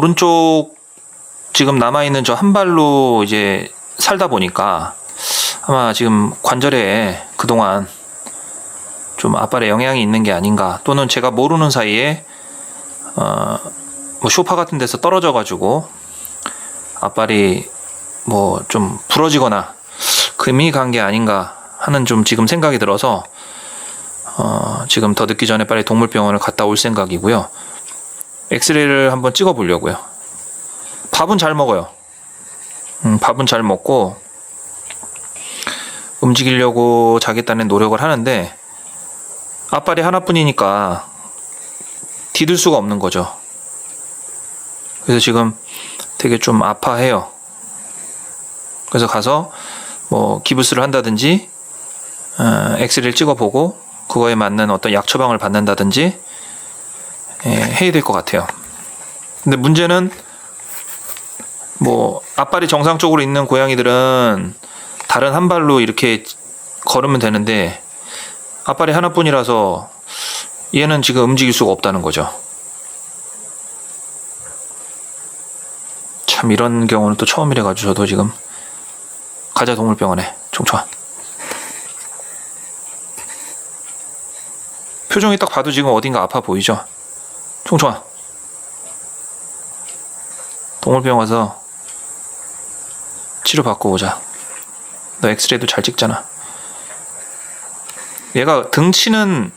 오른쪽 지금 남아있는 저 한 발로 이제 살다 보니까 아마 지금 관절에 그동안 좀 앞발에 영향이 있는 게 아닌가 또는 제가 모르는 사이에 어, 뭐 쇼파 같은 데서 떨어져 가지고 앞발이 뭐 좀 부러지거나 금이 간 게 아닌가 하는 좀 지금 생각이 들어서 어, 지금 더 늦기 전에 빨리 동물병원을 갔다 올 생각이고요. 엑스레이를 한번 찍어 보려고요. 밥은 잘 먹어요. 음, 밥은 잘 먹고 움직이려고 딴엔 노력을 하는데 앞발이 하나뿐이니까 디딜 수가 없는 거죠. 그래서 지금 되게 좀 아파해요. 그래서 가서 뭐 기부스를 한다든지 어, 엑스레이를 찍어보고 그거에 맞는 어떤 약 처방을 받는다든지 예, 해야 될 것 같아요. 근데 문제는 뭐 앞발이 정상적으로 있는 고양이들은 다른 한 발로 이렇게 걸으면 되는데 앞발이 하나뿐이라서 얘는 지금 움직일 수가 없다는 거죠. 참 이런 경우는 또 처음이라 가지고 저도 지금 가자 동물병원에 총총아 표정이 딱 봐도 지금 어딘가 아파 보이죠? 총총아 동물병원 가서 치료 받고 오자. 너 엑스레이도 잘 찍잖아. 얘가 등치는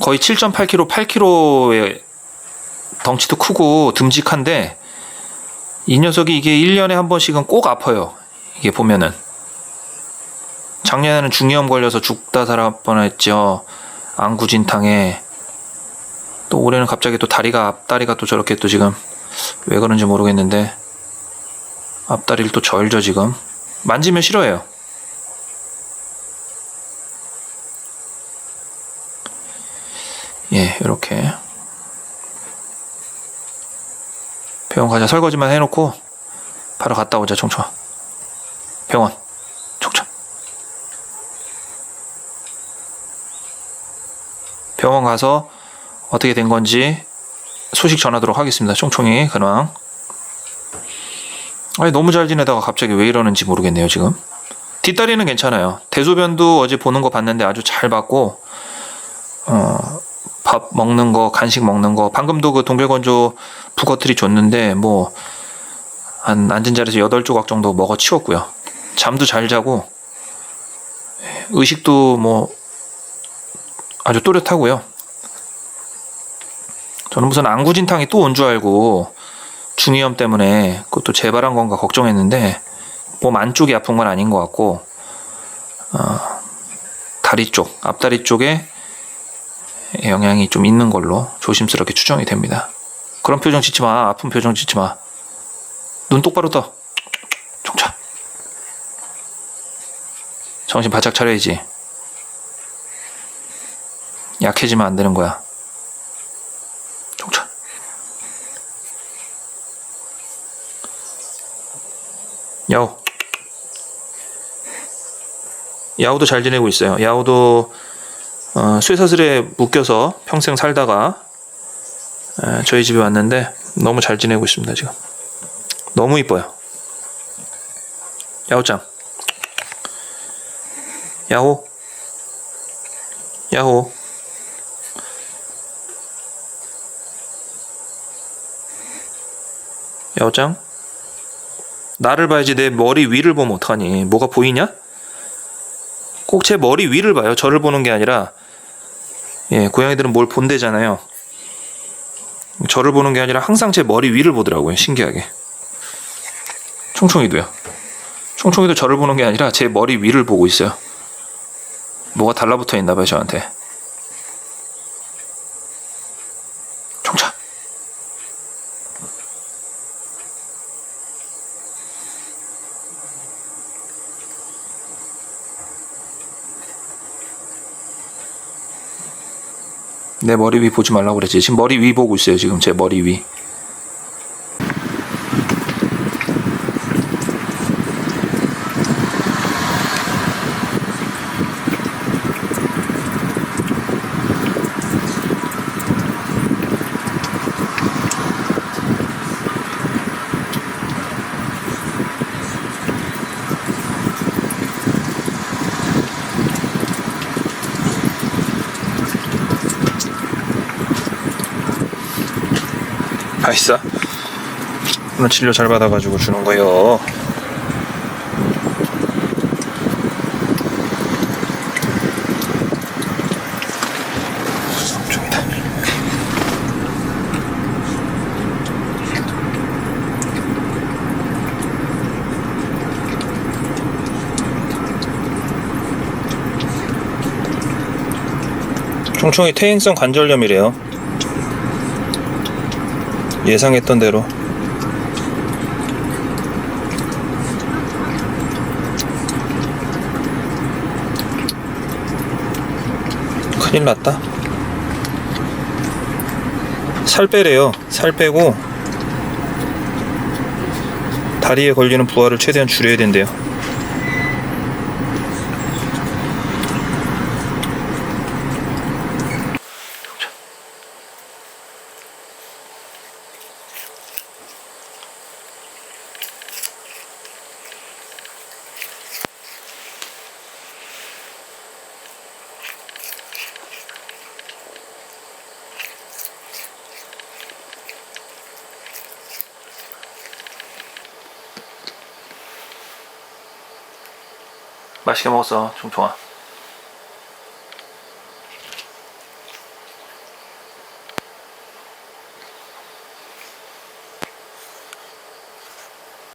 거의 7.8kg, 8kg의 덩치도 크고 듬직한데 이 녀석이 이게 1년에 한 번씩은 꼭 아파요. 이게 보면은. 작년에는 중이염 걸려서 죽다 살아 뻔했죠. 안구진탕에. 또 올해는 갑자기 또 다리가 앞다리가 또 저렇게 또 지금 왜 그런지 모르겠는데 앞다리를 또 절죠 지금. 만지면 싫어해요. 예 이렇게. 병원 가자. 설거지만 해놓고 바로 갔다 오자 총총. 병원 총총. 병원 가서 어떻게 된 건지 소식 전하도록 하겠습니다. 총총이 근황. 아니 너무 잘 지내다가 갑자기 왜 이러는지 모르겠네요 지금. 뒷다리는 괜찮아요. 대소변도 어제 보는 거 봤는데 아주 잘 봤고 어, 밥 먹는 거 간식 먹는 거. 방금도 그 동결건조 북어트리 줬는데 뭐 한 앉은 자리에서 8조각 정도 먹어 치웠고요. 잠도 잘 자고 의식도 뭐 아주 또렷하고요 저는 무슨 안구진탕이 또 온 줄 알고 중이염 때문에 그것도 재발한 건가 걱정했는데 몸 안쪽이 아픈 건 아닌 것 같고 어, 다리 쪽 앞다리 쪽에 영향이 좀 있는 걸로 조심스럽게 추정이 됩니다. 그런 표정 짓지 마. 아픈 표정 짓지 마 눈 똑바로 떠. 총차. 정신 바짝 차려야지. 약해지면 안 되는 거야 야오. 야오도 잘 지내고 있어요. 야오도 어, 쇠사슬에 묶여서 평생 살다가 에, 저희 집에 왔는데 너무 잘 지내고 있습니다 지금. 너무 이뻐요. 야오짱. 야호. 야호. 야오짱. 나를 봐야지 내 머리 위를 보면 어떡하니? 뭐가 보이냐? 꼭 제 머리 위를 봐요. 저를 보는 게 아니라 예, 고양이들은 뭘 본대잖아요. 저를 보는 게 아니라 항상 제 머리 위를 보더라고요. 신기하게. 총총이도요. 총총이도 저를 보는 게 아니라 제 머리 위를 보고 있어요. 뭐가 달라붙어 있나 봐요, 저한테. 총차. 내 머리 위 보지 말라고 그랬지. 지금 머리 위 보고 있어요. 지금 제 머리 위. 맛있어? 오늘 진료 잘 받아가지고 주는 거요. 총총이 퇴행성 관절염이래요. 예상했던 대로. 큰일 났다. 살 빼래요. 살 빼고 다리에 걸리는 부하를 최대한 줄여야 된대요. 맛있게 먹었어, 총총아.